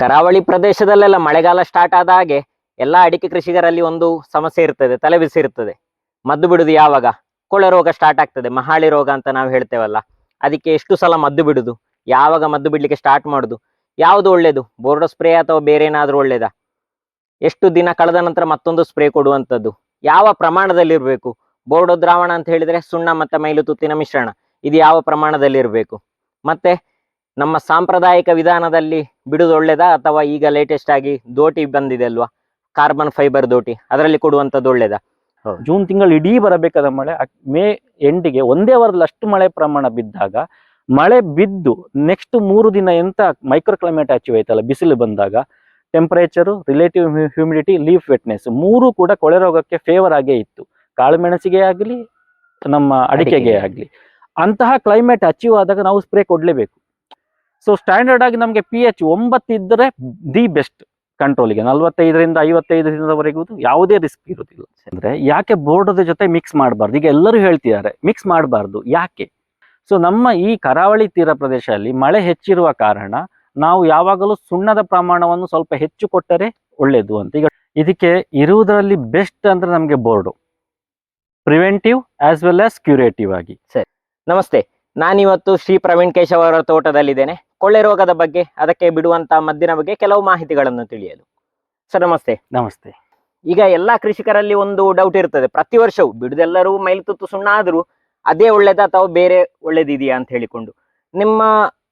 ಕರಾವಳಿ ಪ್ರದೇಶದಲ್ಲೆಲ್ಲ ಮಳೆಗಾಲ ಸ್ಟಾರ್ಟ್ ಆದ ಹಾಗೆ ಎಲ್ಲ ಅಡಿಕೆ ಕೃಷಿಕರಲ್ಲಿ ಒಂದು ಸಮಸ್ಯೆ ಇರ್ತದೆ, ತಲೆಬಿಸಿ ಇರ್ತದೆ. ಮದ್ದು ಬಿಡುದು ಯಾವಾಗ? ಕೊಳೆ ರೋಗ ಸ್ಟಾರ್ಟ್ ಆಗ್ತದೆ, ಮಹಾಳಿ ರೋಗ ಅಂತ ನಾವು ಹೇಳ್ತೇವಲ್ಲ. ಅದಕ್ಕೆ ಎಷ್ಟು ಸಲ ಮದ್ದು ಬಿಡುದು? ಯಾವಾಗ ಮದ್ದು ಬಿಡ್ಲಿಕ್ಕೆ ಸ್ಟಾರ್ಟ್ ಮಾಡುದು? ಯಾವುದು ಒಳ್ಳೇದು? ಬೋರ್ಡೋ ಸ್ಪ್ರೇ ಅಥವಾ ಬೇರೆ ಏನಾದರೂ ಒಳ್ಳೇದಾ? ಎಷ್ಟು ದಿನ ಕಳೆದ ನಂತರ ಮತ್ತೊಂದು ಸ್ಪ್ರೇ ಕೊಡುವಂಥದ್ದು ಯಾವ ಪ್ರಮಾಣದಲ್ಲಿ ಇರಬೇಕು? ಬೋರ್ಡೋ ದ್ರಾವಣ ಅಂತ ಹೇಳಿದ್ರೆ ಸುಣ್ಣ ಮತ್ತೆ ಮೈಲು ತುತ್ತಿನ ಮಿಶ್ರಣ. ಇದು ಯಾವ ಪ್ರಮಾಣದಲ್ಲಿ ಇರಬೇಕು? ಮತ್ತೆ ನಮ್ಮ ಸಾಂಪ್ರದಾಯಿಕ ವಿಧಾನದಲ್ಲಿ ಬಿಡುದು ಒಳ್ಳೇದಾ ಅಥವಾ ಈಗ ಲೇಟೆಸ್ಟ್ ಆಗಿ ದೋಟಿ ಬಂದಿದೆ ಅಲ್ವಾ? ಕಾರ್ಬನ್ ಫೈಬರ್ ದೋಟಿ ಅದರಲ್ಲಿ ಕೊಡುವಂಥದ್ದು ಒಳ್ಳೇದಾ? ಜೂನ್ ತಿಂಗಳು ಇಡೀ ಬರಬೇಕಾದ ಮಳೆ ಮೇ ಎಂಡಿಗೆ ಒಂದೇ ವಾರದಲ್ಲಿ ಅಷ್ಟು ಮಳೆ ಪ್ರಮಾಣ ಬಿದ್ದಾಗ ಮಳೆ ಬಿದ್ದು ನೆಕ್ಸ್ಟ್ ಮೂರು ದಿನ ಎಂತ ಮೈಕ್ರೋ ಕ್ಲೈಮೇಟ್ ಅಚೀವ್ ಆಯ್ತಲ್ಲ ಬಿಸಿಲು ಬಂದಾಗ temperature relative humidity leaf wetness ಮೂರು ಕೂಡ ಕೊಳೆ ರೋಗಕ್ಕೆ ಫೇವರ್ ಆಗೇ ಇತ್ತು. ಕಾಳುಮೆಣಸಿಗೆ ಆಗಲಿ ನಮ್ಮ ಅಡಿಕೆಗೆ. ಆಗಲಿ. ಅಂತಹ ಕ್ಲೈಮೇಟ್ ಅಚೀವ್ ಆದಾಗ ನಾವು ಸ್ಪ್ರೇ ಕೊಡಲೇಬೇಕು. ಸೊ ಸ್ಟ್ಯಾಂಡರ್ಡ್ ಆಗಿ ನಮಗೆ ಪಿ ಎಚ್ ಒಂಬತ್ತು ಇದ್ದರೆ ದಿ ಬೆಸ್ಟ್ ಕಂಟ್ರೋಲಿಗೆ ನಲವತ್ತೈದರಿಂದ ಐವತ್ತೈದು ದಿನದವರೆಗೂ ಯಾವುದೇ ರಿಸ್ಕ್ ಇರೋದಿಲ್ಲ ಅಂದ್ರೆ ಯಾಕೆ ಬೋರ್ಡದ ಜೊತೆ ಮಿಕ್ಸ್ ಮಾಡಬಾರ್ದು? ಈಗ ಎಲ್ಲರೂ ಹೇಳ್ತಿದ್ದಾರೆ ಮಿಕ್ಸ್ ಮಾಡಬಾರ್ದು. ಯಾಕೆ? ಸೊ ನಮ್ಮ ಈ ಕರಾವಳಿ ತೀರ ಪ್ರದೇಶದಲ್ಲಿ ಮಳೆ ಹೆಚ್ಚಿರುವ ಕಾರಣ ನಾವು ಯಾವಾಗಲೂ ಸುಣ್ಣದ ಪ್ರಮಾಣವನ್ನು ಸ್ವಲ್ಪ ಹೆಚ್ಚು ಕೊಟ್ಟರೆ ಒಳ್ಳೆಯದು ಅಂತ. ಈಗ ಇದಕ್ಕೆ ಇರುವುದರಲ್ಲಿ ಬೆಸ್ಟ್ ಅಂದ್ರೆ ನಮಗೆ Bordeaux preventive as well as curative ಆಗಿ. ಸರಿ. ನಮಸ್ತೆ. ನಾನಿವತ್ತು ಶ್ರೀ ಪ್ರವೀಣ್ ಕೇಶವರ ತೋಟದಲ್ಲಿದ್ದೇನೆ. ಕೊಳ್ಳೆ ರೋಗದ ಬಗ್ಗೆ ಅದಕ್ಕೆ ಬಿಡುವಂತಹ ಮದ್ದಿನ ಬಗ್ಗೆ ಕೆಲವು ಮಾಹಿತಿಗಳನ್ನು ತಿಳಿಯಲು. ಸರ್ ನಮಸ್ತೆ. ನಮಸ್ತೆ. ಈಗ ಎಲ್ಲಾ ಕೃಷಿಕರಲ್ಲಿ ಒಂದು ಡೌಟ್ ಇರ್ತದೆ. ಪ್ರತಿ ವರ್ಷವೂ ಬಿಡುದೆಲ್ಲರೂ ಮೈಲ್ತುತ್ತು ಸುಣ್ಣ ಆದರೂ ಅದೇ ಒಳ್ಳೇದ ಅಥವಾ ಬೇರೆ ಒಳ್ಳೇದಿದೆಯಾ ಅಂತ ಹೇಳಿಕೊಂಡು. ನಿಮ್ಮ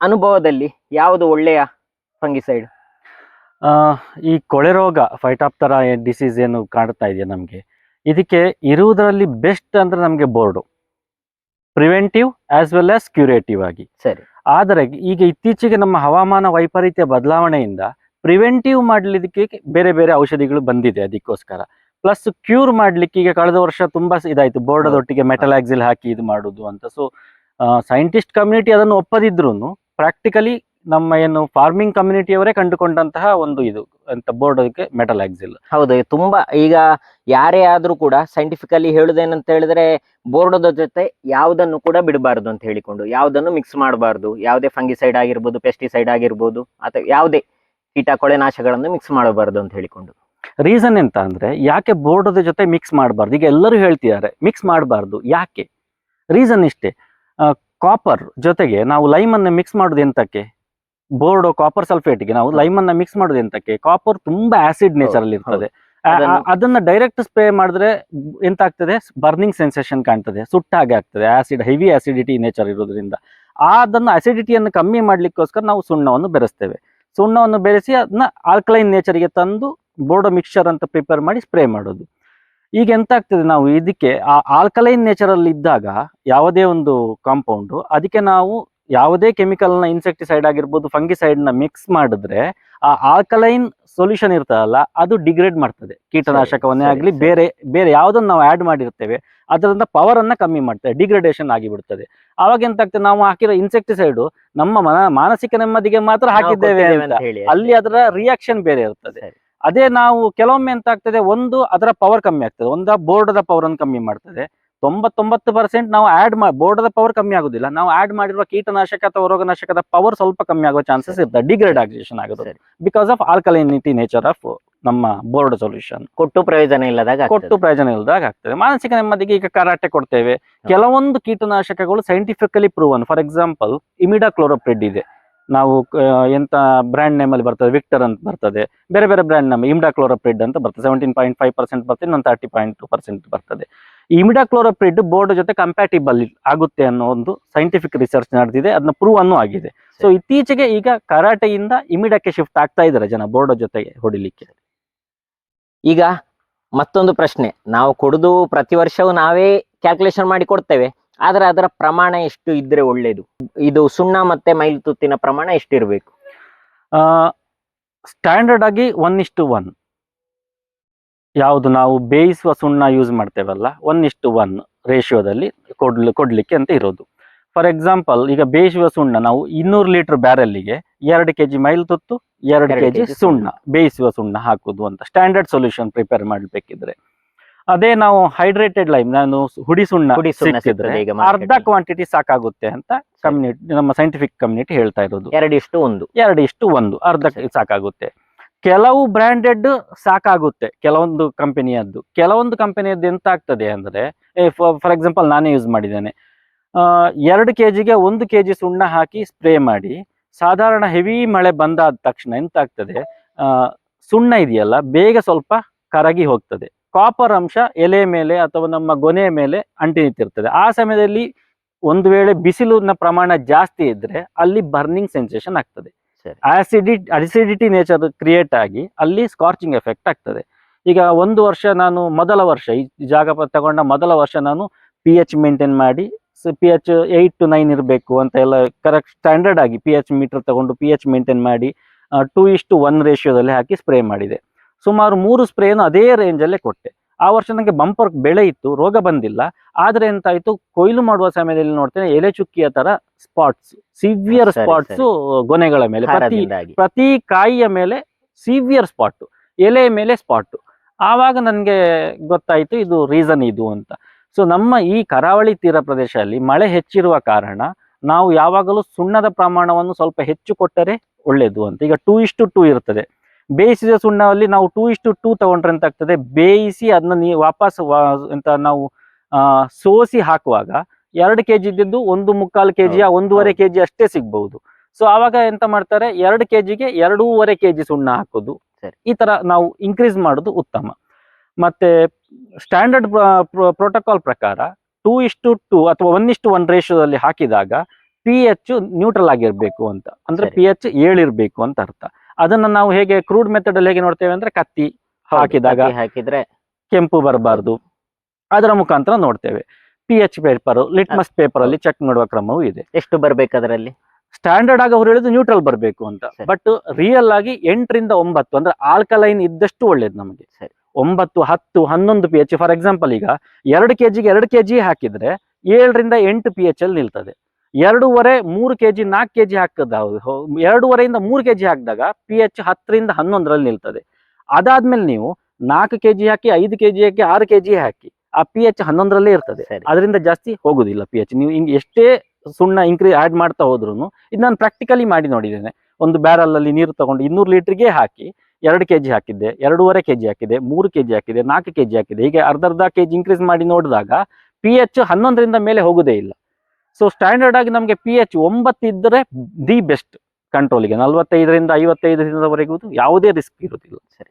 ಅನುಭವದಲ್ಲಿ ಯಾವುದು ಒಳ್ಳೆಯ ಫಂಗಿಸೈಡ್ ಈ ಕೊಳೆ ರೋಗ ಫೈಟಾಪ್ತರ ಡಿಸೀಸ್ ಏನು ಕಾಡ್ತಾ ಇದೆಯಾ ನಮಗೆ? ಇದಕ್ಕೆ ಇರುವುದರಲ್ಲಿ ಬೆಸ್ಟ್ ಅಂದ್ರೆ ನಮಗೆ Bordeaux. Preventive as well as curative ಆಗಿ. ಸರಿ. ಆದರೆ ಈಗ ಇತ್ತೀಚೆಗೆ ನಮ್ಮ ಹವಾಮಾನ ವೈಪರೀತ್ಯ ಬದಲಾವಣೆಯಿಂದ ಪ್ರಿವೆಂಟಿವ್ ಮಾಡಲಿಕ್ಕೆ ಬೇರೆ ಬೇರೆ ಔಷಧಿಗಳು ಬಂದಿದೆ ಅದಕ್ಕೋಸ್ಕರ. ಪ್ಲಸ್ ಕ್ಯೂರ್ ಮಾಡಲಿಕ್ಕೆ ಈಗ ಕಳೆದ ವರ್ಷ ತುಂಬ ಇದಾಯಿತು. ಬೋರ್ಡದೊಟ್ಟಿಗೆ ಮೆಟಲಾಕ್ಸಿಲ್ ಹಾಕಿ ಇದು ಮಾಡೋದು ಅಂತ. ಸೊ ಸೈಂಟಿಸ್ಟ್ ಕಮ್ಯುನಿಟಿ ಅದನ್ನು ಒಪ್ಪದಿದ್ರು ಪ್ರಾಕ್ಟಿಕಲಿ ನಮ್ಮ ಏನು ಫಾರ್ಮಿಂಗ್ ಕಮ್ಯುನಿಟಿಯವರೇ ಕಂಡುಕೊಂಡಂತಹ ಒಂದು ಇದು ಅಂತ ಬೋರ್ಡ್ ಅದಕ್ಕೆ ಮೆಟಲ್ ಆಕ್ಸಿಲ್ ಹೌದು ತುಂಬಾ ಈಗ ಯಾರೇ ಆದ್ರೂ ಕೂಡ ಸೈಂಟಿಫಿಕಲಿ ಹೇಳುದೇನಂತ ಹೇಳಿದ್ರೆ ಬೋರ್ಡದ ಜೊತೆ ಯಾವುದನ್ನು ಕೂಡ ಬಿಡಬಾರದು ಅಂತ ಹೇಳಿಕೊಂಡು ಯಾವುದನ್ನು ಮಿಕ್ಸ್ ಮಾಡಬಾರ್ದು ಯಾವುದೇ ಫಂಗಿಸೈಡ್ ಆಗಿರ್ಬೋದು ಪೆಸ್ಟಿಸೈಡ್ ಆಗಿರ್ಬೋದು ಅಥವಾ ಯಾವುದೇ ಕೀಟ ಕೊಳೆನಾಶಗಳನ್ನು ಮಿಕ್ಸ್ ಮಾಡಬಾರ್ದು ಅಂತ ಹೇಳಿಕೊಂಡು. ರೀಸನ್ ಎಂತ ಅಂದ್ರೆ ಯಾಕೆ ಬೋರ್ಡದ ಜೊತೆ ಮಿಕ್ಸ್ ಮಾಡಬಾರ್ದು? ಈಗ ಎಲ್ಲರೂ ಹೇಳ್ತಿದ್ದಾರೆ ಮಿಕ್ಸ್ ಮಾಡಬಾರ್ದು ಯಾಕೆ? ರೀಸನ್ ಇಷ್ಟೇ. ಕಾಪರ್ ಜೊತೆಗೆ ನಾವು ಲೈಮ್ ಅನ್ನ ಮಿಕ್ಸ್ ಮಾಡುದು ಎಂತಕ್ಕೆ? ಬೋರ್ಡ್ ಕಾಪರ್ ಸಲ್ಫೇಟ್ಗೆ ನಾವು ಲೈಮ್ ಅನ್ನ ಮಿಕ್ಸ್ ಮಾಡೋದು ಎಂತಕ್ಕೆ? ಕಾಪರ್ ತುಂಬಾ ಆಸಿಡ್ ನೇಚರ್ ಅಲ್ಲಿ ಇರ್ತದೆ. ಅದನ್ನು- ಡೈರೆಕ್ಟ್ ಸ್ಪ್ರೇ ಮಾಡಿದ್ರೆ ಎಂತ ಆಗ್ತದೆ ಬರ್ನಿಂಗ್ ಸೆನ್ಸೇಷನ್ ಕಾಣ್ತದೆ ಸುಟ್ಟ ಹಾಗೆ ಆಗ್ತದೆ. ಆಸಿಡ್ ಹೆವಿ ಆಸಿಡಿಟಿ ನೇಚರ್ ಇರೋದ್ರಿಂದ. ಆ ಅದನ್ನು ಅಸಿಡಿಟಿಯನ್ನು ಕಮ್ಮಿ ಮಾಡ್ಲಿಕ್ಕೋಸ್ಕರ ನಾವು ಸುಣ್ಣವನ್ನು ಬೆರೆಸ್ತೇವೆ. ಸುಣ್ಣವನ್ನು ಬೆರೆಸಿ ಅದನ್ನ ಆಲ್ಕಲೈನ್ ನೇಚರ್ಗೆ ತಂದು ಬೋರ್ಡೋ ಮಿಕ್ಸ್ಚರ್ ಅಂತ ಪ್ರಿಪೇರ್ ಮಾಡಿ ಸ್ಪ್ರೇ ಮಾಡೋದು. ಈಗ ಎಂತ ಆಗ್ತದೆ ನಾವು ಇದಕ್ಕೆ ಆ ಆಲ್ಕಲೈನ್ ನೇಚರ್ ಅಲ್ಲಿ ಇದ್ದಾಗ ಯಾವುದೇ ಒಂದು ಕಾಂಪೌಂಡು ಅದಕ್ಕೆ ನಾವು ಯಾವುದೇ ಕೆಮಿಕಲ್ನ ಇನ್ಸೆಕ್ಟಿಸೈಡ್ ಆಗಿರ್ಬೋದು ಫಂಗಿಸೈಡ್ನ ಮಿಕ್ಸ್ ಮಾಡಿದ್ರೆ ಆ ಆಲ್ಕಲೈನ್ ಸೊಲ್ಯೂಷನ್ ಇರ್ತದಲ್ಲ ಅದು ಡಿಗ್ರೇಡ್ ಮಾಡ್ತದೆ. ಕೀಟನಾಶಕವನ್ನೇ ಆಗಲಿ ಬೇರೆ ಬೇರೆ ಯಾವುದನ್ನು ನಾವು ಆಡ್ ಮಾಡಿರ್ತೇವೆ ಅದರಿಂದ ಪವರ್ ಅನ್ನ ಕಮ್ಮಿ ಮಾಡ್ತದೆ ಡಿಗ್ರೇಡೇಷನ್ ಆಗಿಬಿಡ್ತದೆ. ಆವಾಗ ಎಂತ ಆಗ್ತದೆ ನಾವು ಹಾಕಿರೋ ಇನ್ಸೆಕ್ಟಿಸೈಡ್ ನಮ್ಮ ಮನ ಮಾನಸಿಕ ನೆಮ್ಮದಿಗೆ ಮಾತ್ರ ಹಾಕಿದ್ದೇವೆ ಅಲ್ಲಿ ಅದರ ರಿಯಾಕ್ಷನ್ ಬೇರೆ ಇರ್ತದೆ. ಅದೇ ನಾವು ಕೆಲವೊಮ್ಮೆ ಎಂತ ಆಗ್ತದೆ ಒಂದು ಅದರ ಪವರ್ ಕಮ್ಮಿ ಆಗ್ತದೆ ಒಂದು ಬೋರ್ಡದ ಪವರ್ ಅನ್ನು ಕಮ್ಮಿ ಮಾಡ್ತದೆ. ತೊಂಬತ್ತೊಂಬತ್ತು ಪರ್ಸೆಂಟ್ ನಾವು ಆಡ್ ಮಾ ಬೋರ್ಡದ ಪವರ್ ಕಮ್ಮಿ ಆಗುದಿಲ್ಲ. ನಾವು ಆಡ್ ಮಾಡಿರುವ ಕೀಟನಾಶಕ ಅಥವಾ ರೋಗನಾಶಕದ ಪವರ್ ಸ್ವಲ್ಪ ಕಮ್ಮಿ ಆಗುವ ಚಾನ್ಸಸ್ ಇರ್ತದೆ. ಡಿಗ್ರೇಡೇಷನ್ ಆಗೋದು. ಸರಿ. Because of alkalinity nature of ನಮ್ಮ ಬೋರ್ಡ್ ಸೊಲ್ಯೂಷನ್ ಕೊಟ್ಟು ಪ್ರಯೋಜನ ಇಲ್ಲದಾಗ ಕೊಟ್ಟು ಪ್ರಯೋಜನ ಇಲ್ಲದಾಗ ಆಗ್ತದೆ. ಮಾನಸಿಕ ನೆಮ್ಮದಿಗೆ ಈಗ ಕರಾಟೆ ಕೊಡ್ತೇವೆ. ಕೆಲವೊಂದು ಕೀಟನಾಶಕಗಳು scientifically proven for example imidacloprid ಇದೆ. ನಾವು ಎಂತ ಬ್ರ್ಯಾಂಡ್ ನೇಮಲ್ಲಿ ಬರ್ತದೆ. ವಿಕ್ಟರ್ ಅಂತ ಬರ್ತದೆ. ಬೇರೆ ಬೇರೆ ಬ್ರ್ಯಾಂಡ್ ನೇಮ್ ಇಮಿಡಾ ಕ್ಲೋರೋಪ್ರಿಡ್ ಅಂತ ಬರ್ತದೆ. ಸೆವೆಂಟೀನ್ ಪಾಯಿಂಟ್ ಫೈವ್ ಪರ್ಸೆಂಟ್ ಬರ್ತದೆ. ಇನ್ನೊಂದು ತರ್ಟಿ ಪಾಯಿಂಟ್ ಟು ಪರ್ಸೆಂಟ್ ಬರ್ತದೆ. ಇಮಿಡಾ ಕ್ಲೋರೋಪ್ರಿಡ್ ಬೋರ್ಡ್ ಜೊತೆ ಕಂಪ್ಯಾಟಿಬಲ್ ಆಗುತ್ತೆ ಅನ್ನೋ ಒಂದು ಸೈಂಟಿಫಿಕ್ ರಿಸರ್ಚ್ ನಡೆದಿದೆ ಅದನ್ನ ಪ್ರೂವ್ ಅನ್ನು ಆಗಿದೆ. ಸೊ ಇತ್ತೀಚೆಗೆ ಈಗ ಕರಾಟೆಯಿಂದ ಇಮಿಡಾಕ್ಕೆ ಶಿಫ್ಟ್ ಆಗ್ತಾ ಇದ್ದಾರೆ ಜನ ಬೋರ್ಡ್ ಜೊತೆಗೆ ಹೊಡಿಲಿಕ್ಕೆ. ಈಗ ಮತ್ತೊಂದು ಪ್ರಶ್ನೆ. ನಾವು ಕೊಡುದು ಪ್ರತಿ ವರ್ಷವೂ ನಾವೇ ಕ್ಯಾಲ್ಕುಲೇಷನ್ ಮಾಡಿ ಕೊಡ್ತೇವೆ ಆದ್ರೆ ಅದರ ಪ್ರಮಾಣ ಎಷ್ಟು ಇದ್ರೆ ಒಳ್ಳೇದು? ಇದು ಸುಣ್ಣ ಮತ್ತೆ ಮೈಲು ತುತ್ತಿನ ಪ್ರಮಾಣ ಎಷ್ಟಿರ್ಬೇಕು? ಸ್ಟ್ಯಾಂಡರ್ಡ್ ಆಗಿ ಒನ್ ಇಷ್ಟು ಒನ್ ಯಾವುದು ನಾವು ಬೇಯಿಸುವ ಸುಣ್ಣ ಯೂಸ್ ಮಾಡ್ತೇವಲ್ಲ ಒನ್ ಇಷ್ಟು ಒನ್ ರೇಷಿಯೋದಲ್ಲಿ ಕೊಡ್ಲಿ ಕೊಡ್ಲಿಕ್ಕೆ ಅಂತ ಇರೋದು. ಫಾರ್ ಎಕ್ಸಾಂಪಲ್ ಈಗ ಬೇಯಿಸುವ ಸುಣ್ಣ ನಾವು ಇನ್ನೂರು ಲೀಟರ್ ಬ್ಯಾರಲ್ಲಿಗೆ ಎರಡು ಕೆ ಜಿ ಮೈಲ್ ತುತ್ತು ಎರಡು ಕೆ ಜಿ ಸುಣ್ಣ. ಬೇಯಿಸುವ ಸುಣ್ಣ ಹಾಕುದು ಅಂತ ಸ್ಟ್ಯಾಂಡರ್ಡ್ ಸೊಲ್ಯೂಷನ್ ಪ್ರಿಪೇರ್ ಮಾಡಬೇಕಿದ್ರೆ. ಅದೇ ನಾವು ಹೈಡ್ರೇಟೆಡ್ ಲೈಮ್ ನಾನು ಹುಡಿ ಸುಣ್ಣ ಅರ್ಧ ಕ್ವಾಂಟಿಟಿ ಸಾಕಾಗುತ್ತೆ ಅಂತ ಕಮ್ಯುನಿಟಿ ನಮ್ಮ ಸೈಂಟಿಫಿಕ್ ಕಮ್ಯುನಿಟಿ ಹೇಳ್ತಾ ಇರೋದು. ಎರಡು ಇಷ್ಟು ಒಂದು. ಎರಡು ಇಷ್ಟು ಒಂದು ಅರ್ಧ ಸಾಕಾಗುತ್ತೆ. ಕೆಲವು ಬ್ರ್ಯಾಂಡೆಡ್ ಸಾಕಾಗುತ್ತೆ, ಕೆಲವೊಂದು ಕಂಪನಿಯದ್ದು. ಕೆಲವೊಂದು ಕಂಪನಿಯದ್ದು ಎಂತ ಆಗ್ತದೆ ಅಂದ್ರೆ ಫಾರ್ ಎಕ್ಸಾಂಪಲ್ ನಾನೇ ಯೂಸ್ ಮಾಡಿದ್ದೇನೆ. ಎರಡು ಕೆ ಜಿಗೆ ಒಂದು ಕೆ ಜಿ ಸುಣ್ಣ ಹಾಕಿ ಸ್ಪ್ರೇ ಮಾಡಿ, ಸಾಧಾರಣ ಹೆವಿ ಮಳೆ ಬಂದಾದ ತಕ್ಷಣ ಎಂತ ಆಗ್ತದೆ ಸುಣ್ಣ ಇದೆಯಲ್ಲ, ಬೇಗ ಸ್ವಲ್ಪ ಕರಗಿ ಹೋಗ್ತದೆ. ಕಾಪರ್ ಅಂಶ ಎಲೆ ಮೇಲೆ ಅಥವಾ ನಮ್ಮ ಗೊನೆಯ ಮೇಲೆ ಅಂಟಿ ನಿಂತಿರ್ತದೆ. ಆ ಸಮಯದಲ್ಲಿ ಒಂದು ವೇಳೆ ಬಿಸಿಲಿನ ಪ್ರಮಾಣ ಜಾಸ್ತಿ ಇದ್ರೆ ಅಲ್ಲಿ ಬರ್ನಿಂಗ್ ಸೆನ್ಸೇಷನ್ ಆಗ್ತದೆ. ಆಸಿಡಿ ಅಸಿಡಿಟಿ ನೇಚರ್ ಕ್ರಿಯೇಟ್ ಆಗಿ ಅಲ್ಲಿ ಸ್ಕಾರ್ಚಿಂಗ್ ಎಫೆಕ್ಟ್ ಆಗ್ತದೆ. ಈಗ ಒಂದು ವರ್ಷ ನಾನು ಮೊದಲ ವರ್ಷ, ಈ ಜಾಗ ತಗೊಂಡ ಮೊದಲ ವರ್ಷ ನಾನು ಪಿ ಎಚ್ ಮೇಂಟೈನ್ ಮಾಡಿ P H eight to nine ಇರಬೇಕು ಅಂತ ಎಲ್ಲ ಕರೆಕ್ಟ್ ಸ್ಟ್ಯಾಂಡರ್ಡ್ ಆಗಿ ಪಿ ಎಚ್ ಮೀಟರ್ ತಗೊಂಡು ಪಿ ಎಚ್ ಮೇಂಟೈನ್ ಮಾಡಿ ಟೂ ಇಷ್ಟು ಒನ್ ರೇಷಿಯೋದಲ್ಲಿ ಹಾಕಿ ಸ್ಪ್ರೇ ಮಾಡಿದೆ. ಸುಮಾರು ಮೂರು ಸ್ಪ್ರೇನು ಅದೇ ರೇಂಜಲ್ಲೇ ಕೊಟ್ಟೆ. ಆ ವರ್ಷ ನನಗೆ ಬಂಪರ್ ಬೆಳೆ ಇತ್ತು ರೋಗ ಬಂದಿಲ್ಲ. ಆದ್ರೆ ಎಂತಾಯ್ತು ಕೊಯ್ಲು ಮಾಡುವ ಸಮಯದಲ್ಲಿ ನೋಡ್ತೇನೆ ಎಲೆ ಚುಕ್ಕಿಯ ತರ ಸ್ಪಾಟ್ಸ್ ಸಿವಿಯರ್ ಸ್ಪಾಟ್ಸ್ ಗೊನೆಗಳ ಮೇಲೆ ಪ್ರತಿ ಪ್ರತಿ ಕಾಯಿಯ ಮೇಲೆ ಸಿವಿಯರ್ ಸ್ಪಾಟ್ ಎಲೆ ಮೇಲೆ ಸ್ಪಾಟ್ ಆವಾಗ ನನಗೆ ಗೊತ್ತಾಯ್ತು ಇದು ರೀಸನ್ ಇದು ಅಂತ. ಸೊ ನಮ್ಮ ಈ ಕರಾವಳಿ ತೀರ ಪ್ರದೇಶದಲ್ಲಿ ಮಳೆ ಹೆಚ್ಚಿರುವ ಕಾರಣ ನಾವು ಯಾವಾಗಲೂ ಸುಣ್ಣದ ಪ್ರಮಾಣವನ್ನು ಸ್ವಲ್ಪ ಹೆಚ್ಚು ಕೊಟ್ಟರೆ ಒಳ್ಳೆಯದು ಅಂತ. ಈಗ ಟೂ ಇಷ್ಟು ಟೂ ಇರ್ತದೆ. ಬೇಯಿಸಿದ ಸುಣ್ಣದಲ್ಲಿ ನಾವು ಟೂ ಇಷ್ಟು ಟೂ ತಗೊಂಡ್ರೆ ಅಂತ ಆಗ್ತದೆ ಬೇಯಿಸಿ ಅದನ್ನ ನೀ ವಾಪಸ್ ಅಂತ ನಾವು ಸೋಸಿ ಹಾಕುವಾಗ ಎರಡು ಕೆ ಜಿ ಇದ್ದಿದ್ದು ಒಂದು ಮುಕ್ಕಾಲು ಕೆ ಜಿಯ ಒಂದೂವರೆ. ಕೆ ಜಿ ಅಷ್ಟೇ ಸಿಗ್ಬಹುದು. ಸೊ ಆವಾಗ ಎಂತ ಮಾಡ್ತಾರೆ? ಎರಡು ಕೆ ಜಿಗೆ ಎರಡೂವರೆ ಕೆ ಜಿ ಸುಣ್ಣ ಹಾಕೋದು. ಸರಿ. ಈ ತರ ನಾವು ಇನ್ಕ್ರೀಸ್ ಮಾಡೋದು ಉತ್ತಮ. ಮತ್ತೆ ಸ್ಟ್ಯಾಂಡರ್ಡ್ ಪ್ರೋಟೋಕಾಲ್ ಪ್ರಕಾರ ಟೂ ಇಷ್ಟು ಟೂ ಅಥವಾ ಒನ್ ಇಷ್ಟು ಒನ್ ರೇಷಿಯೋದಲ್ಲಿ ಹಾಕಿದಾಗ ಪಿ ಎಚ್ ನ್ಯೂಟ್ರಲ್ ಆಗಿರ್ಬೇಕು ಅಂತ. ಅಂದ್ರೆ. ಪಿ ಎಚ್ ಏಳಿರ್ಬೇಕು ಅಂತ ಅರ್ಥ. ಅದನ್ನ ನಾವು ಹೇಗೆ ಕ್ರೂಡ್ ಮೆಥಡ್ ಅಲ್ಲಿ ಹೇಗೆ ನೋಡ್ತೇವೆ ಅಂದ್ರೆ ಕತ್ತಿ ಹಾಕಿದಾಗ ಹಾಕಿದ್ರೆ ಕೆಂಪು ಬರಬಾರ್ದು. ಅದರ ಮುಖಾಂತರ ನೋಡ್ತೇವೆ. P H paper litmus paper ಅಲ್ಲಿ ಚೆಕ್ ಮಾಡುವ ಕ್ರಮವೂ ಇದೆ. ಎಷ್ಟು ಬರಬೇಕು ಅದರಲ್ಲಿ? ಸ್ಟ್ಯಾಂಡರ್ಡ್ ಆಗಿ ಅವ್ರು ಹೇಳಿದ್ರು ನ್ಯೂಟ್ರಲ್ ಬರಬೇಕು ಅಂತ. ಬಟ್ ರಿಯಲ್ ಆಗಿ ಎಂಟರಿಂದ ಒಂಬತ್ತು ಅಂದ್ರೆ ಆಲ್ಕಲೈನ್ ಇದ್ದಷ್ಟು ಒಳ್ಳೇದು ನಮಗೆ. ಸರಿ. ಒಂಬತ್ತು ಹತ್ತು ಹನ್ನೊಂದು ಪಿ ಎಚ್ ಫಾರ್ ಎಕ್ಸಾಂಪಲ್ ಈಗ ಎರಡು ಕೆ ಜಿಗೆ ಎರಡು ಕೆ ಜಿ ಹಾಕಿದ್ರೆ ಏಳರಿಂದ ಎಂಟು ಪಿ ಎಚ್ ಅಲ್ಲಿ ನಿಲ್ತದೆ. ಎರಡೂವರೆ ಮೂರು ಕೆ ಜಿ ನಾಲ್ಕು ಕೆ ಜಿ ಹಾಕದ ಎರಡೂವರೆಯಿಂದ ಮೂರು ಕೆ ಜಿ ಹಾಕಿದಾಗ ಪಿ ಎಚ್ ಹತ್ತರಿಂದ ಹನ್ನೊಂದರಲ್ಲಿ ನಿಲ್ತದೆ. ಅದಾದ್ಮೇಲೆ ನೀವು ನಾಲ್ಕು ಕೆ ಜಿ ಹಾಕಿ ಐದು ಕೆ ಜಿ ಹಾಕಿ ಆರು ಕೆ ಜಿ ಹಾಕಿ ಆ ಪಿ ಎಚ್ ಹನ್ನೊಂದರಲ್ಲೇ ಇರ್ತದೆ. ಅದರಿಂದ ಜಾಸ್ತಿ ಹೋಗುದಿಲ್ಲ ಪಿ ಎಚ್ ನೀವು ಹಿಂಗೆ ಎಷ್ಟೇ ಸುಣ್ಣ ಇನ್ಕ್ರೀಸ್ ಆಡ್ ಮಾಡ್ತಾ ಹೋದ್ರು ಇದು ನಾನು ಪ್ರಾಕ್ಟಿಕಲಿ ಮಾಡಿ ನೋಡಿದ್ದೇನೆ. ಒಂದು ಬ್ಯಾರಲಲ್ಲಿ ನೀರು ತಗೊಂಡು ಇನ್ನೂರು ಲೀಟರ್ಗೆ ಹಾಕಿ ಎರಡು ಕೆ ಜಿ ಹಾಕಿದ್ದೆ ಎರಡೂವರೆ ಕೆ ಜಿ ಹಾಕಿದೆ ಮೂರು ಕೆ ಜಿ ಹಾಕಿದೆ ನಾಲ್ಕು ಕೆ ಜಿ ಹಾಕಿದೆ ಹೀಗೆ ಅರ್ಧ ಅರ್ಧ ಕೆ ಜಿ ಇನ್ಕ್ರೀಸ್ ಮಾಡಿ ನೋಡಿದಾಗ ಪಿ ಎಚ್ ಹನ್ನೊಂದರಿಂದ ಮೇಲೆ ಹೋಗುದೇ ಇಲ್ಲ. ಸೊ ಸ್ಟ್ಯಾಂಡರ್ಡ್ ಆಗಿ ನಮಗೆ ಪಿ ಎಚ್ ಒಂಬತ್ತು ಇದ್ದರೆ ದಿ ಬೆಸ್ಟ್ ಕಂಟ್ರೋಲಿಗೆ ನಲವತ್ತೈದರಿಂದ ಐವತ್ತೈದು ದಿನದವರೆಗೂ ಯಾವುದೇ ರಿಸ್ಕ್ ಸರಿ.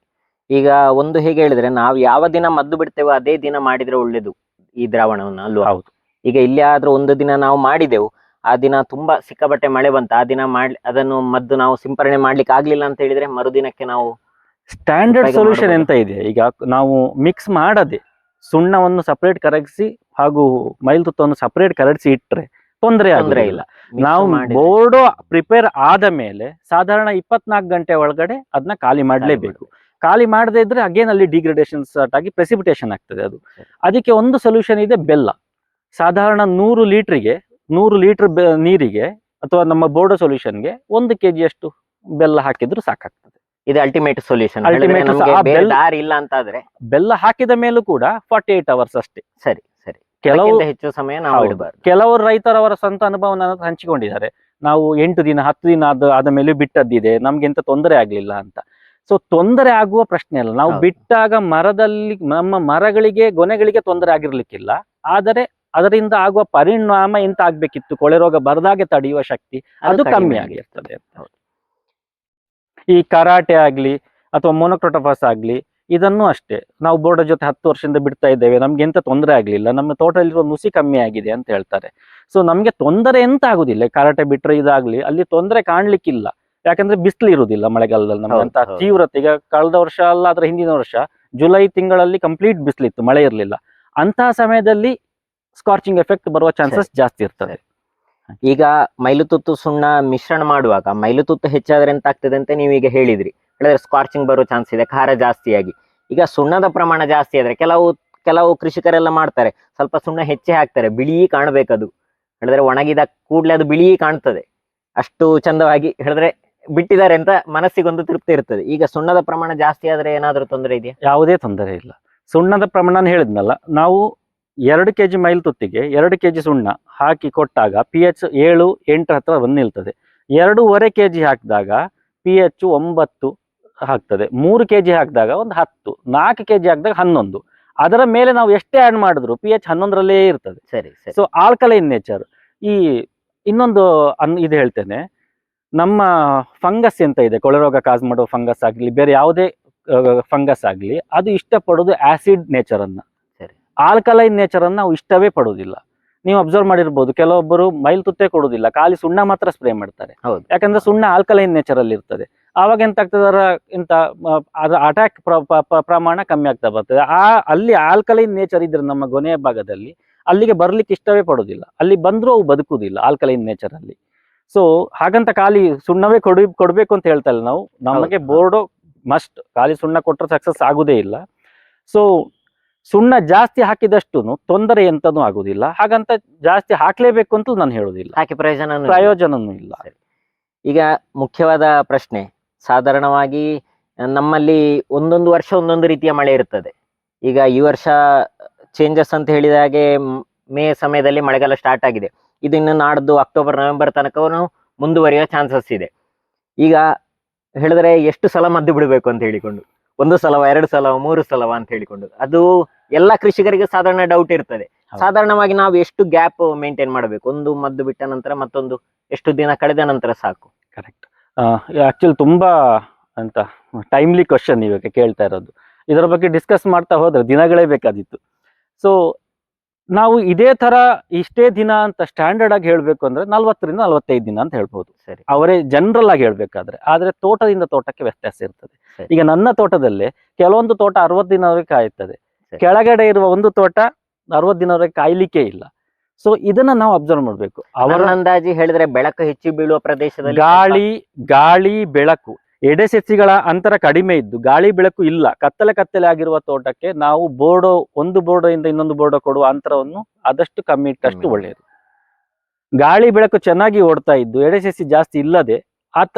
ಈಗ ಒಂದು ಹೇಗೆ ಹೇಳಿದ್ರೆ ನಾವು ಯಾವ ದಿನ ಮದ್ದು ಬಿಡ್ತೇವೋ ಅದೇ ದಿನ ಮಾಡಿದ್ರೆ ಒಳ್ಳೇದು ಈ ದ್ರಾವಣವನ್ನು ಅಲ್ವಾ? ಹೌದು. ಈಗ ಇಲ್ಲಿ ಆದರೂ ಒಂದು ದಿನ ನಾವು ಮಾಡಿದೆವು ಆ ದಿನ ತುಂಬಾ ಸಿಕ್ಕಾಪಟ್ಟೆ ಮಳೆ ಬಂತು ಆ ದಿನ ಮಾಡಿ ಅದನ್ನು ಮದ್ದು ನಾವು ಸಿಂಪರಣೆ ಮಾಡ್ಲಿಕ್ಕೆ ಆಗ್ಲಿಲ್ಲ ಅಂತ ಹೇಳಿದ್ರೆ ಮರುದಿನಕ್ಕೆ ನಾವು ಸ್ಟ್ಯಾಂಡರ್ಡ್ ಸೊಲ್ಯೂಷನ್. ಎಂತ ಇದೆ ಈಗ ನಾವು ಮಿಕ್ಸ್ ಮಾಡದೆ ಸುಣ್ಣವನ್ನು ಸಪರೇಟ್ ಕರಗಿಸಿ ಹಾಗೂ ಮೈಲ್ತುತ್ತವನ್ನು ಸಪರೇಟ್ ಕರಗಿಸಿ ಇಟ್ರೆ ತೊಂದರೆ ಆದ್ರೆ ಇಲ್ಲ. ನಾವು ಬೋರ್ಡ್ ಪ್ರಿಪೇರ್ ಆದ ಮೇಲೆ ಸಾಧಾರಣ ಇಪ್ಪತ್ನಾಲ್ಕು ಗಂಟೆ ಒಳಗಡೆ ಅದನ್ನ ಖಾಲಿ ಮಾಡಲೇಬೇಕು. ಖಾಲಿ ಮಾಡದೇ ಇದ್ರೆ ಅಗೇನ್ ಅಲ್ಲಿ ಡಿಗ್ರೇಡೇಷನ್ ಸ್ಟಾರ್ಟ್ ಆಗಿ ಪ್ರೆಸಿಪಿಟೇಷನ್ ಆಗ್ತದೆ ಅದು. ಅದಕ್ಕೆ ಒಂದು ಸೊಲ್ಯೂಷನ್ ಇದೆ ಬೆಲ್ಲ. ಸಾಧಾರಣ ನೂರು ಲೀಟ್ರಿಗೆ ನೂರು ಲೀಟರ್ ನೀರಿಗೆ ಅಥವಾ ನಮ್ಮ ಬೋರ್ಡೋ ಸೊಲ್ಯೂಷನ್ಗೆ ಒಂದು ಕೆ ಜಿಯಷ್ಟು ಬೆಲ್ಲ ಹಾಕಿದ್ರು ಸಾಕಾಗ್ತದೆ. ಇದು ಅಲ್ಟಿಮೇಟ್ ಸೊಲ್ಯೂಷನ್ ಅಲ್ಟಿಮೇಟ್ ದಾರಿ ಇಲ್ಲ ಅಂತ ಆದ್ರೆ ಬೆಲ್ಲ ಹಾಕಿದ ಮೇಲೂ ಕೂಡ ಫಾರ್ಟಿ ಏಟ್ ಅವರ್ಸ್ ಅಷ್ಟೇ. ಸರಿ ಸರಿ. ಕೆಲವು ಹೆಚ್ಚು ಸಮಯ ನಾವು. ಇಡಬಾರ್ದು. ಕೆಲವರು ರೈತರವರ ಸ್ವಂತ ಅನುಭವನ ಹಂಚಿಕೊಂಡಿದ್ದಾರೆ. ನಾವು ಎಂಟು ದಿನ ಹತ್ತು ದಿನ ಆದ ಆದ ಮೇಲೆ ಬಿಟ್ಟದ್ದಿದೆ. ನಮ್ಗೆ ಎಂತ ತೊಂದರೆ ಆಗ್ಲಿಲ್ಲ ಅಂತ. ಸೊ ತೊಂದರೆ ಆಗುವ ಪ್ರಶ್ನೆ ಅಲ್ಲ. ನಾವು ಬಿಟ್ಟಾಗ ಮರದಲ್ಲಿ ನಮ್ಮ ಮರಗಳಿಗೆ ಗೊನೆಗಳಿಗೆ ತೊಂದರೆ ಆಗಿರ್ಲಿಕ್ಕಿಲ್ಲ. ಆದರೆ ಅದರಿಂದ ಆಗುವ ಪರಿಣಾಮ ಎಂತ ಆಗ್ಬೇಕಿತ್ತು? ಕೊಳೆ ರೋಗ ಬರದಾಗೆ ತಡೆಯುವ ಶಕ್ತಿ ಅದು ಕಮ್ಮಿ ಆಗಿರ್ತದೆ. ಈ ಕರಾಟೆ ಆಗಲಿ ಅಥವಾ ಮೊನೊಕ್ರೋಟೋಫಾಸ್ ಆಗಲಿ ಇದನ್ನು ಅಷ್ಟೇ. ನಾವು ಬೋರ್ಡ್ ಜೊತೆ ಹತ್ತು ವರ್ಷದಿಂದ ಬಿಡ್ತಾ ಇದ್ದೇವೆ. ನಮ್ಗೆ ಎಂತ ತೊಂದರೆ ಆಗಲಿಲ್ಲ. ನಮ್ಮ ತೋಟದಲ್ಲಿರುವ ನುಸಿ ಕಮ್ಮಿ ಆಗಿದೆ ಅಂತ ಹೇಳ್ತಾರೆ. ಸೊ ನಮಗೆ ತೊಂದರೆ ಎಂತ ಆಗುದಿಲ್ಲ. ಕರಾಟೆ ಬಿಟ್ರೆ ಇದಾಗ್ಲಿ ಅಲ್ಲಿ ತೊಂದರೆ ಕಾಣ್ಲಿಕ್ಕಿಲ್ಲ. ಯಾಕಂದ್ರೆ ಬಿಸಿಲು ಇರುವುದಿಲ್ಲ ಮಳೆಗಾಲದಲ್ಲಿ. ಅಂತ ತೀವ್ರತೆ. ಈಗ ಕಳೆದ ವರ್ಷ ಅಲ್ಲ ಆದ್ರೆ ಹಿಂದಿನ ವರ್ಷ ಜುಲೈ ತಿಂಗಳಲ್ಲಿ ಕಂಪ್ಲೀಟ್ ಬಿಸಿಲಿತ್ತು. ಮಳೆ ಇರಲಿಲ್ಲ. ಅಂತಹ ಸಮಯದಲ್ಲಿ ಸ್ಕಾರ್ಚಿಂಗ್ ಎಫೆಕ್ಟ್ ಬರುವ ಚಾನ್ಸಸ್ ಜಾಸ್ತಿ ಇರ್ತದೆ. ಈಗ ಮೈಲುತುತ್ತು ಸುಣ್ಣ ಮಿಶ್ರಣ ಮಾಡುವಾಗ ಮೈಲುತುತ್ತು ಹೆಚ್ಚಾದ್ರೆ ಎಂತ ಆಗ್ತದೆ ಅಂತ ನೀವು ಈಗ ಹೇಳಿದ್ರಿ. ಹೇಳಿದ್ರೆ ಸ್ಕಾರ್ಚಿಂಗ್ ಬರೋ ಚಾನ್ಸ್ ಇದೆ, ಖಾರ ಜಾಸ್ತಿಯಾಗಿ. ಈಗ ಸುಣ್ಣದ ಪ್ರಮಾಣ ಜಾಸ್ತಿ ಆದ್ರೆ ಕೆಲವು ಕೆಲವು ಕೃಷಿಕರೆಲ್ಲ ಮಾಡ್ತಾರೆ, ಸ್ವಲ್ಪ ಸುಣ್ಣ ಹೆಚ್ಚೆ ಹಾಕ್ತಾರೆ, ಬಿಳಿ ಕಾಣಬೇಕದು. ಹೇಳಿದ್ರೆ ಒಣಗಿದ ಕೂಡಲೇ ಅದು ಬಿಳಿ ಕಾಣ್ತದೆ. ಅಷ್ಟು ಚಂದವಾಗಿ ಹೇಳಿದ್ರೆ ಬಿಟ್ಟಿದ್ದಾರೆ ಅಂತ ಮನಸ್ಸಿಗೊಂದು ತೃಪ್ತಿ ಇರ್ತದೆ. ಈಗ ಸುಣ್ಣದ ಪ್ರಮಾಣ ಜಾಸ್ತಿ ಆದ್ರೆ ಏನಾದ್ರೂ ತೊಂದರೆ ಇದೆಯಾ? ಯಾವುದೇ ತೊಂದರೆ ಇಲ್ಲ. ಸುಣ್ಣದ ಪ್ರಮಾಣ ಹೇಳಿದ್ನಲ್ಲ, ನಾವು ಎರಡು ಕೆ ಜಿ ಮೈಲ್ ತುತ್ತಿಗೆ ಎರಡು ಕೆ ಜಿ ಸುಣ್ಣ ಹಾಕಿ ಕೊಟ್ಟಾಗ ಪಿ ಎಚ್ ಏಳು ಎಂಟರ ಹತ್ರ ಬಂದು ನಿಲ್ತದೆ. ಎರಡೂವರೆ ಕೆ ಜಿ ಹಾಕಿದಾಗ ಪಿ ಎಚ್ ಒಂಬತ್ತು ಹಾಕ್ತದೆ. ಮೂರು ಕೆ ಜಿ ಹಾಕಿದಾಗ ಒಂದು ಹತ್ತು ನಾಲ್ಕು ಕೆ ಜಿ ಹಾಕಿದಾಗ ಹನ್ನೊಂದು. ಅದರ ಮೇಲೆ ನಾವು ಎಷ್ಟೇ ಆ್ಯಡ್ ಮಾಡಿದ್ರು ಪಿ ಎಚ್ ಹನ್ನೊಂದರಲ್ಲೇ ಇರ್ತದೆ. ಸರಿ ಸೊ ಆಲ್ಕಲೈನ್ ನೇಚರ್ ಈ ಇನ್ನೊಂದು ಅನ್ ಇದು ಹೇಳ್ತೇನೆ. ನಮ್ಮ ಫಂಗಸ್ ಎಂತ ಇದೆ? ಕೊಳೆರೋಗ ಕಾಸ್ ಮಾಡೋ ಫಂಗಸ್ ಆಗಲಿ ಬೇರೆ ಯಾವುದೇ ಫಂಗಸ್ ಆಗಲಿ ಅದು ಇಷ್ಟಪಡೋದು ಆ್ಯಸಿಡ್ ನೇಚರನ್ನು. ಆಲ್ಕಲೈನ್ ನೇಚರ್ ಅನ್ನ ನಾವು ಇಷ್ಟವೇ ಪಡೋದಿಲ್ಲ. ನೀವು ಅಬ್ಸರ್ವ್ ಮಾಡಿರ್ಬೋದು ಕೆಲವೊಬ್ಬರು ಮೈಲ್ ತುತ್ತೆ ಕೊಡೋದಿಲ್ಲ ಖಾಲಿ ಸುಣ್ಣ ಮಾತ್ರ ಸ್ಪ್ರೇ ಮಾಡ್ತಾರೆ. ಹೌದು. ಯಾಕಂದ್ರೆ ಸುಣ್ಣ ಆಲ್ಕಲೈನ್ ನೇಚರ್ ಅಲ್ಲಿ ಇರ್ತದೆ. ಆವಾಗ ಎಂತ ಆಗ್ತದೆ ಅದರ ಮ, ಅದರ ಅಟ್ಯಾಕ್ ಪ್ರಮಾಣ ಕಮ್ಮಿ ಆಗ್ತಾ ಬರ್ತದೆ. ಆ ಅಲ್ಲಿ ಆಲ್ಕಲೈನ್ ನೇಚರ್ ಇದ್ರೆ ನಮ್ಮ ಗೊನೆಯ ಭಾಗದಲ್ಲಿ ಅಲ್ಲಿಗೆ ಬರ್ಲಿಕ್ಕೆ ಇಷ್ಟವೇ ಪಡೋದಿಲ್ಲ. ಅಲ್ಲಿ ಬಂದರೂ ಅವು ಬದುಕುವುದಿಲ್ಲ ಆಲ್ಕಲೈನ್ ನೇಚರ್ ಅಲ್ಲಿ ಸೊ ಹಾಗಂತ ಖಾಲಿ ಸುಣ್ಣವೇ ಕೊಡಿ ಕೊಡ್ಬೇಕು ಅಂತ ಹೇಳ್ತಾ ಇಲ್ಲ ನಾವು ನಮಗೆ ಬೋರ್ಡೋ ಮಸ್ಟ್ ಖಾಲಿ ಸುಣ್ಣ ಕೊಟ್ಟರೆ ಸಕ್ಸಸ್ ಆಗುದೇ ಇಲ್ಲ. ಸೊ ಸುಣ್ಣ ಜಾಸ್ತಿ ಹಾಕಿದಷ್ಟು ತೊಂದರೆ ಎಂತನೂ ಆಗುದಿಲ್ಲ. ಹಾಗಂತ ಜಾಸ್ತಿ ಹಾಕ್ಲೇಬೇಕು ಅಂತ ನಾನು ಹೇಳುದಿಲ್ಲ. ಹಾಕಿ ಪ್ರಯೋಜನ ಪ್ರಯೋಜನನೂ ಇಲ್ಲ. ಈಗ ಮುಖ್ಯವಾದ ಪ್ರಶ್ನೆ ಸಾಧಾರಣವಾಗಿ ನಮ್ಮಲ್ಲಿ ಒಂದೊಂದು ವರ್ಷ ಒಂದೊಂದು ರೀತಿಯ ಮಳೆ ಇರ್ತದೆ. ಈಗ ಈ ವರ್ಷ ಚೇಂಜಸ್ ಅಂತ ಹೇಳಿದ ಹಾಗೆ ಮೇ ಸಮಯದಲ್ಲಿ ಮಳೆಗಾಲ ಸ್ಟಾರ್ಟ್ ಆಗಿದೆ. ಇದು ಇನ್ನು ನಾಡ್ದು ಅಕ್ಟೋಬರ್ ನವೆಂಬರ್ ತನಕ ಮುಂದುವರಿಯುವ ಚಾನ್ಸಸ್ ಇದೆ. ಈಗ ಹೇಳಿದ್ರೆ ಎಷ್ಟು ಸಲ ಮದ್ದು ಬಿಡಬೇಕು ಅಂತ ಹೇಳಿಕೊಂಡು ಒಂದು ಸಲವ ಎರಡು ಸಲವ ಮೂರು ಸಲವ ಅಂತ ಹೇಳಿಕೊಂಡು ಅದು ಎಲ್ಲ ಕೃಷಿಕರಿಗೆ ಸಾಧಾರಣ ಡೌಟ್ ಇರ್ತದೆ. ಸಾಧಾರಣವಾಗಿ ನಾವು ಎಷ್ಟು ಗ್ಯಾಪ್ ಮೇಂಟೈನ್ ಮಾಡಬೇಕು? ಒಂದು ಮದ್ದು ಬಿಟ್ಟ ನಂತರ ಮತ್ತೊಂದು ಎಷ್ಟು ದಿನ ಕಳೆದ ನಂತರ ಸಾಕು? ಕರೆಕ್ಟ್ ಆಕ್ಚುಲಿ ತುಂಬಾ ಅಂತ ಟೈಮ್ಲಿ ಕ್ವಶನ್ ಇವಾಗ ಕೇಳ್ತಾ ಇರೋದು. ಇದರ ಬಗ್ಗೆ ಡಿಸ್ಕಸ್ ಮಾಡ್ತಾ ಹೋದ್ರೆ ದಿನಗಳೇ ಬೇಕಾದಿತ್ತು. ಸೊ ನಾವು ಇದೇ ತರ ಇಷ್ಟೇ ದಿನ ಅಂತ ಸ್ಟ್ಯಾಂಡರ್ಡ್ ಆಗಿ ಹೇಳ್ಬೇಕು ಅಂದ್ರೆ ನಲ್ವತ್ತರಿಂದ ನಲವತ್ತೈದು ದಿನ ಅಂತ ಹೇಳ್ಬೋದು. ಸರಿ. ಅವರೇ ಜನರಲ್ ಆಗಿ ಹೇಳ್ಬೇಕಾದ್ರೆ. ಆದ್ರೆ ತೋಟದಿಂದ ತೋಟಕ್ಕೆ ವ್ಯತ್ಯಾಸ ಇರ್ತದೆ. ಈಗ ನನ್ನ ತೋಟದಲ್ಲೇ ಕೆಲವೊಂದು ತೋಟ ಅರವತ್ತು ದಿನವರೆಗೆ ಕಾಯುತ್ತದೆ. ಕೆಳಗಡೆ ಇರುವ ಒಂದು ತೋಟ ಅರವತ್ತು ದಿನವರೆಗೆ ಕಾಯ್ಲಿಕ್ಕೆ ಇಲ್ಲ. ಸೊ ಇದನ್ನ ನಾವು ಅಬ್ಸರ್ವ್ ಮಾಡ್ಬೇಕು. ಅವರ ಅಂದಾಜಿ ಹೇಳಿದ್ರೆ ಬೆಳಕು ಹೆಚ್ಚು ಬೀಳುವ ಪ್ರದೇಶದಲ್ಲಿ ಗಾಳಿ ಗಾಳಿ ಬೆಳಕು. ಎಡೆ ಸಸಿಗಳ ಅಂತರ ಕಡಿಮೆ ಇದ್ದು ಗಾಳಿ ಬೆಳಕು ಇಲ್ಲ. ಕತ್ತಲೆ ಕತ್ತಲೆ ಆಗಿರುವ ತೋಟಕ್ಕೆ ನಾವು ಬೋರ್ಡೋ ಒಂದು ಬೋರ್ಡೋ ಇಂದ ಇನ್ನೊಂದು ಬೋರ್ಡೋ ಕೊಡುವ ಅಂತರವನ್ನು ಆದಷ್ಟು ಕಮ್ಮಿ ಇಟ್ಟಷ್ಟು. ಒಳ್ಳೆಯದು. ಗಾಳಿ ಬೆಳಕು ಚೆನ್ನಾಗಿ ಓಡ್ತಾ ಇದ್ದು ಎಡೆ ಸಸಿ ಜಾಸ್ತಿ ಇಲ್ಲದೆ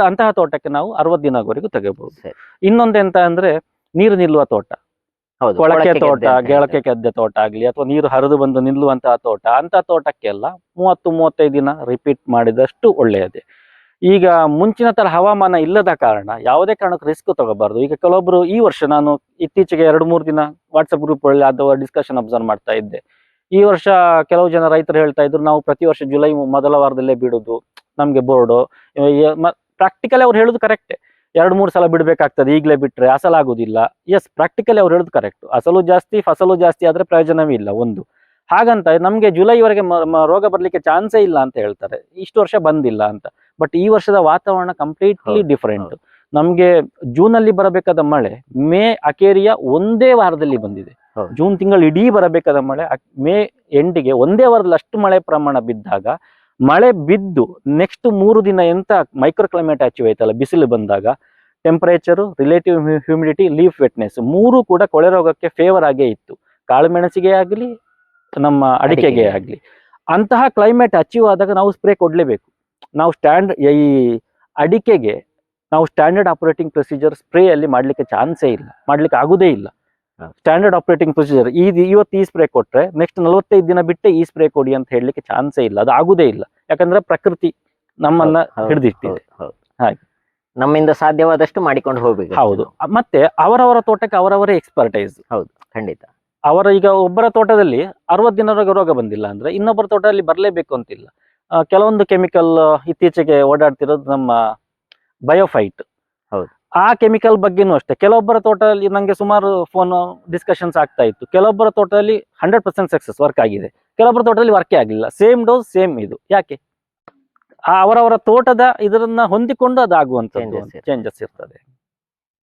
ಅಂತಹ ತೋಟಕ್ಕೆ ನಾವು ಅರವತ್ತು ದಿನವರೆಗೂ ತೆಗೆಯಬಹುದು. ಇನ್ನೊಂದೆಂತ ಅಂದ್ರೆ ನೀರು ನಿಲ್ಲುವ ತೋಟ. ಹೌದು, ಕೊಳಕೆ ತೋಟ ಗೆಳಕೆ ಗದ್ದೆ ಕೆದ್ದೆ ತೋಟ ಆಗ್ಲಿ ಅಥವಾ ನೀರು ಹರಿದು ಬಂದು ನಿಲ್ಲುವಂತಹ ತೋಟ ಅಂತ ತೋಟಕ್ಕೆಲ್ಲ ಮೂವತ್ತು ಮೂವತ್ತೈದು ದಿನ ರಿಪೀಟ್ ಮಾಡಿದಷ್ಟು ಒಳ್ಳೆಯದೇ. ಈಗ ಮುಂಚಿನ ತರ ಹವಾಮಾನ ಇಲ್ಲದ ಕಾರಣ ಯಾವುದೇ ಕಾರಣಕ್ಕೂ ರಿಸ್ಕ್ ತಗೋಬಾರ್ದು. ಈಗ ಕೆಲವೊಬ್ರು ಈ ವರ್ಷ ನಾನು ಇತ್ತೀಚೆಗೆ ಎರಡು ಮೂರು ದಿನ ವಾಟ್ಸಪ್ ಗ್ರೂಪ್ ಒಳ್ಳೆ ಅಥವಾ ಡಿಸ್ಕಷನ್ ಅಬ್ಸರ್ವ್ ಮಾಡ್ತಾ ಇದ್ದೆ. ಈ ವರ್ಷ ಕೆಲವು ಜನ ರೈತರು ಹೇಳ್ತಾ ಇದ್ರು ನಾವು ಪ್ರತಿ ವರ್ಷ ಜುಲೈ ಮೊದಲ ವಾರದಲ್ಲೇ ಬಿಡುದು ನಮ್ಗೆ ಬೋರ್ಡು. ಪ್ರಾಕ್ಟಿಕಲಿ ಅವ್ರು ಹೇಳುದು ಕರೆಕ್ಟೇ ಎರಡು ಮೂರು ಸಲ ಬಿಡಬೇಕಾಗ್ತದೆ. ಈಗಲೇ ಬಿಟ್ರೆ ಅಸಲು ಆಗುದಿಲ್ಲ. ಎಸ್ ಪ್ರಾಕ್ಟಿಕಲಿ ಅವ್ರು ಹೇಳುದು ಕರೆಕ್ಟ್ ಅಸಲು ಜಾಸ್ತಿ ಫಸಲು ಜಾಸ್ತಿ ಆದ್ರೆ ಪ್ರಯೋಜನವೇ ಇಲ್ಲ ಒಂದು. ಹಾಗಂತ ನಮಗೆ ಜುಲೈವರೆಗೆ ರೋಗ ಬರಲಿಕ್ಕೆ ಚಾನ್ಸೇ ಇಲ್ಲ ಅಂತ ಹೇಳ್ತಾರೆ. ಇಷ್ಟು ವರ್ಷ ಬಂದಿಲ್ಲ ಅಂತ. ಬಟ್ ಈ ವರ್ಷದ ವಾತಾವರಣ ಕಂಪ್ಲೀಟ್ಲಿ ಡಿಫ್ರೆಂಟ್ ನಮ್ಗೆ ಜೂನ್ ಅಲ್ಲಿ ಬರಬೇಕಾದ ಮಳೆ ಮೇ ಅಕೇರಿಯ ಒಂದೇ ವಾರದಲ್ಲಿ ಬಂದಿದೆ. ಜೂನ್ ತಿಂಗಳು ಇಡೀ ಬರಬೇಕಾದ ಮಳೆ ಮೇ ಎಂಡಿಗೆ ಒಂದೇ ವಾರದಲ್ಲಿ ಅಷ್ಟು ಮಳೆ ಪ್ರಮಾಣ ಬಿದ್ದಾಗ ಮಳೆ ಬಿದ್ದು ನೆಕ್ಸ್ಟ್ ಮೂರು ದಿನ ಎಂತ ಮೈಕ್ರೋ ಕ್ಲೈಮೇಟ್ ಅಚೀವ್ ಆಯ್ತಲ್ಲ ಬಿಸಿಲು ಬಂದಾಗ temperature relative humidity leaf wetness ಮೂರು ಕೂಡ ಕೊಳೆ ರೋಗಕ್ಕೆ ಫೇವರ್ ಆಗೇ ಇತ್ತು. ಕಾಳು ಮೆಣಸಿಗೆ ಆಗಲಿ ನಮ್ಮ ಅಡಿಕೆಗೆ ಆಗಲಿ. ಅಂತಹ ಕ್ಲೈಮೇಟ್ ಅಚೀವ್ ಆದಾಗ ನಾವು ಸ್ಪ್ರೇ ಕೊಡಲೇಬೇಕು. ನಾವು ಸ್ಟ್ಯಾಂಡ್ ಈ ಅಡಿಕೆಗೆ ನಾವು ಸ್ಟ್ಯಾಂಡರ್ಡ್ ಆಪರೇಟಿಂಗ್ ಪ್ರೊಸೀಜರ್ ಸ್ಪ್ರೇಯಲ್ಲಿ ಮಾಡ್ಲಿಕ್ಕೆ ಚಾನ್ಸೇ ಇಲ್ಲ. ಮಾಡ್ಲಿಕ್ಕೆ ಆಗೋದೇ ಇಲ್ಲ. ಸ್ಟ್ಯಾಂಡರ್ಡ್ ಆಪರೇಟಿಂಗ್ ಪ್ರೊಸೀಜರ್ ಈ ಇವತ್ತು ಈ ಸ್ಪ್ರೇ ಕೊಟ್ರೆ ನೆಕ್ಸ್ಟ್ ನಲವತ್ತೈದು ದಿನ ಬಿಟ್ಟೆ ಈ ಸ್ಪ್ರೇ ಕೊಡಿ ಅಂತ ಹೇಳಲಿಕ್ಕೆ ಚಾನ್ಸೇ ಇಲ್ಲ. ಅದು ಆಗುದೇ ಇಲ್ಲ. ಯಾಕಂದ್ರೆ ಪ್ರಕೃತಿ ನಮ್ಮನ್ನ ಹಿಡಿದಿಟ್ಟಿದೆ. ಹಾಗೆ. ನಮ್ಮಿಂದ ಸಾಧ್ಯವಾದಷ್ಟು ಮಾಡಿಕೊಂಡು ಹೋಗ್ಬೇಕು ಹೌದು. ಮತ್ತೆ ಅವರವರ ತೋಟಕ್ಕೆ ಅವರವರೇ ಎಕ್ಸ್ಪರ್ಟೈಸ್ ಹೌದು ಖಂಡಿತ. ಅವರ ಈಗ ಒಬ್ಬರ ತೋಟದಲ್ಲಿ ಅರವತ್ತು ದಿನವರೆಗೆ ರೋಗ ಬಂದಿಲ್ಲ ಅಂದ್ರೆ ಇನ್ನೊಬ್ಬರ ತೋಟದಲ್ಲಿ ಬರಲೇಬೇಕು ಅಂತಿಲ್ಲ. ಕೆಲವೊಂದು ಕೆಮಿಕಲ್ ಇತ್ತೀಚೆಗೆ ಓಡಾಡ್ತಿರೋದು ನಮ್ಮ ಬಯೋಫೈಟ್. ಆ ಕೆಮಿಕಲ್ ಬಗ್ಗೆನೂ ಅಷ್ಟೇ. ಕೆಲವೊಬ್ಬರ ತೋಟದಲ್ಲಿ ನಂಗೆ ಸುಮಾರು ಫೋನ್ ಡಿಸ್ಕಷನ್ಸ್ ಆಗ್ತಾ ಇತ್ತು. ಕೆಲವೊಬ್ಬರ ತೋಟದಲ್ಲಿ ಹಂಡ್ರೆಡ್ ಪರ್ಸೆಂಟ್ ಸಕ್ಸಸ್ ವರ್ಕ್ ಆಗಿದೆ. ಕೆಲವೊಬ್ಬರ ತೋಟದಲ್ಲಿ ವರ್ಕೇ ಆಗಲಿಲ್ಲ. ಸೇಮ್ ಡೋಸ್ ಸೇಮ್ ಇದು. ಯಾಕೆ? ಆ ಅವರವರ ತೋಟದ ಇದರನ್ನ ಹೊಂದಿಕೊಂಡು ಅದಾಗುವಂತ ಚೇಂಜಸ್ ಇರ್ತದೆ.